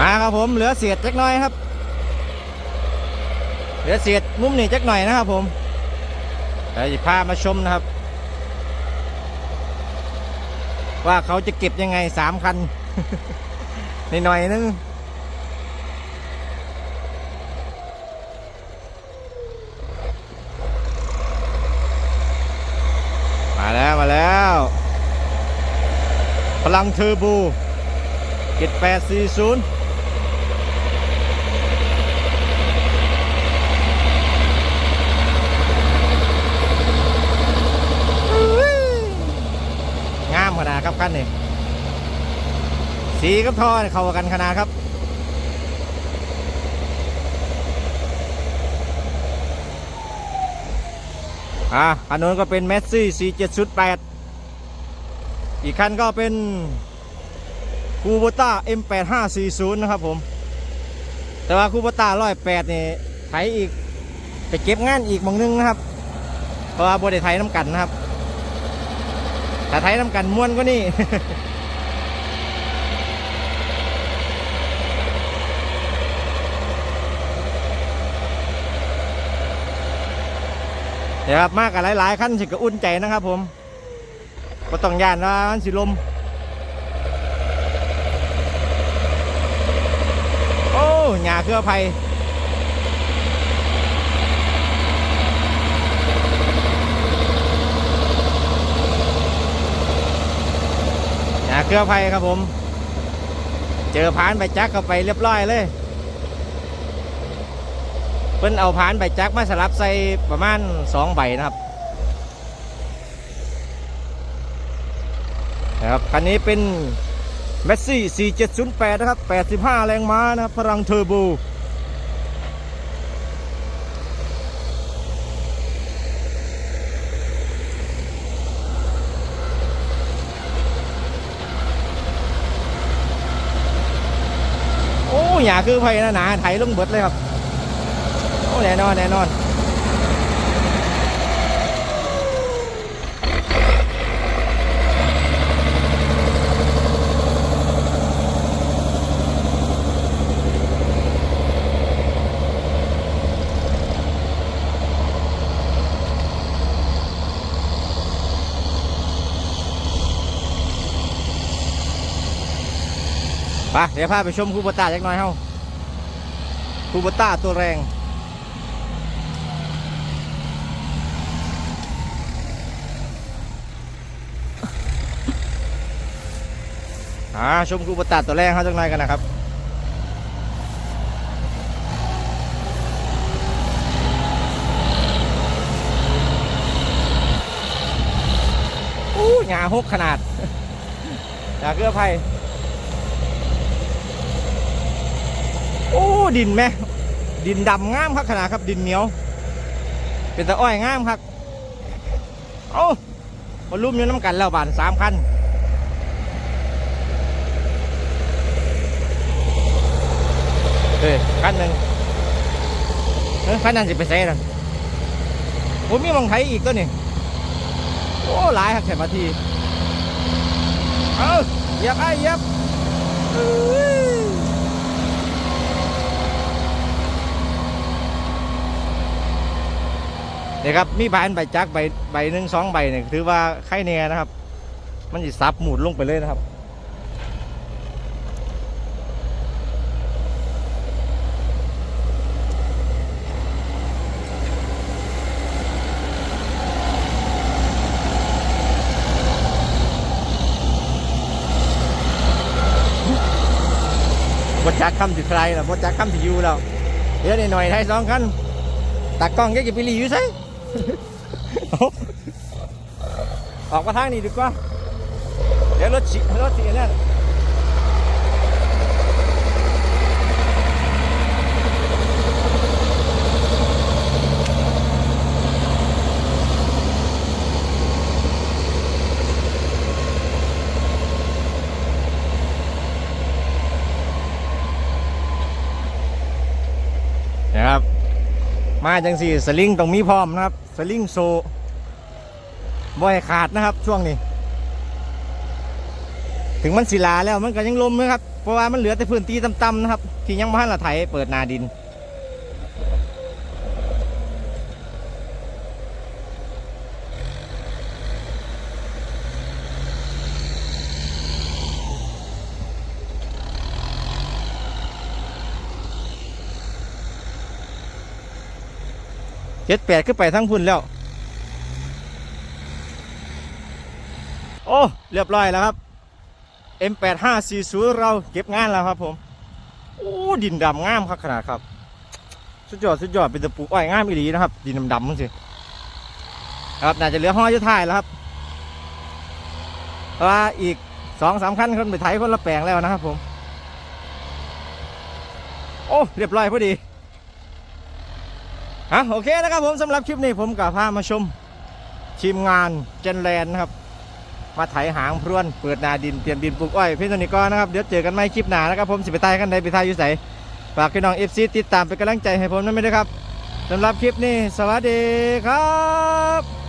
มาครับผมเหลือเศษเล็กน้อยครับ เหลือเศษมุมนี่เล็กหน่อยนะครับผมเดี๋ยวพามาชมนะครับ ว่าเขาจะเก็บยังไงสามคันนหน่อยนึงมาแล้วมาแล้ว พลังเทอร์โบ7840 สีกับท่อนี่เข้ากันขนาดครับอะคันนู้นก็เป็นเมสซี่สี่เจ็ดชุดแปดอีกคันก็เป็นคูโบต้า M8540 นะครับผม แต่ว่าคูโบต้า108นี่ไถอีกไปเก็บงานอีกบางนึงนะครับ เพราะว่าบได้ไถน้ำกันนะครับ แต่ไถน้ำกันม้วนก็นี่ เดี๋ยวครับมากกับหลายๆขั้นสิก็อุ่นใจนะครับ ผมก็ต้องย่านว่ามันสิลมโอ้หญ้าเครือไผ่หญ้าเครือไผ่ครับผม เจอผานใบจักเข้าไปเรียบร้อยเลย เพิ่นเอาผานใบจักมาสลับใส่ประมาณสองใบนะครับนะครับคันนี้เป็นเมสซี่ 4708 นะครับ 85 แรงม้านะครับ พลังเทอร์โบโอ้หยาคือไฟนะหนาไถลงเบิดเลยครับ แน่นอนแน่นอนไปเดี๋ยวพาไปชมคูโบต้าจักหน่อยเฮาคูโบต้าตัวแรง อ่าชมคูโบต้าตัวแรงเขาจักหน่อยกันนะครับอู้หงาหกขนาดหงาเกลือไผ่โอ้ดินไหมดินดำงามครับขนาดครับดินเหนียว เป็นตะอ้อยงามครับ เอาบอลลุ่มอยู่น้ำกันแล้วบานสามคัน เฮ้ยคันหนึ่งเฮ้ยคันนั้นจะไปใส่นั่นผมมีมังไทยอีกตัวนี่โอ้หลายครับแค่มาทีเอาเหยียบไอ้เหยียบเนี่ยครับมีใบอันใบจักใบใบหนึ่งสองใบเนี่ยถือว่าไข่แน่นะครับ มันจะซับหมุดลงไปเลยนะครับ บดจักคำสิใครล่ะบดจักคำสิอยูเราเดี๋ยวหน่อยให้สองคันตากล้องแกจะไปรีอยู่ใช่ออกมาทางนี้ดีกว่าเดี๋ยวรถฉีรถฉีนั่นนะ มาจังสี่สลิงต้องมีพร้อมนะครับ สลิงโซบ่อยขาดนะครับ ช่วงนี้ ถึงมันศิลาแล้วมันก็ยังลมนะครับ เพราะว่ามันเหลือแต่พื้นที่ต่ำๆนะครับ ที่ยังไม่ทันละไถเปิดนาดิน เจ็ดแปดขึ้นไปทั้งพุ่นแล้ว โอ้ เรียบร้อยแล้วครับ M8540 เราเก็บงานแล้วครับผม โอ้ ดินดำงามครับขนาดครับ สุดยอดสุดยอดเป็นตะปูอ้อยงามอีหลีนะครับ ดินดำๆมันสิครับน่าจะเหลือห้อยอยู่ท้ายแล้วครับเพราะว่าอีกสองสามคันคนไปไถคนละแปลงแล้วนะครับผม โอ้ เรียบร้อยพอดี ฮะโอเคนะครับผมสำหรับคลิปนี้ผมกับพามาชม ทีมงานเจนแลนนะครับ มาไถหางพรวน เปิดนาดินเตรียมดินปลูกอ้อยเพี่นนิกรนะครับ เดี๋ยวเจอกันใหม่คลิปหน้านะครับผมสิไปตายกันใดไปทายอยู่ใสฝากพี่น้องเอฟซีติดตามเป็นกำลังใจให้ผมนั่นไม่ได้วยครับสำหรับคลิปนี้ สวัสดีครับ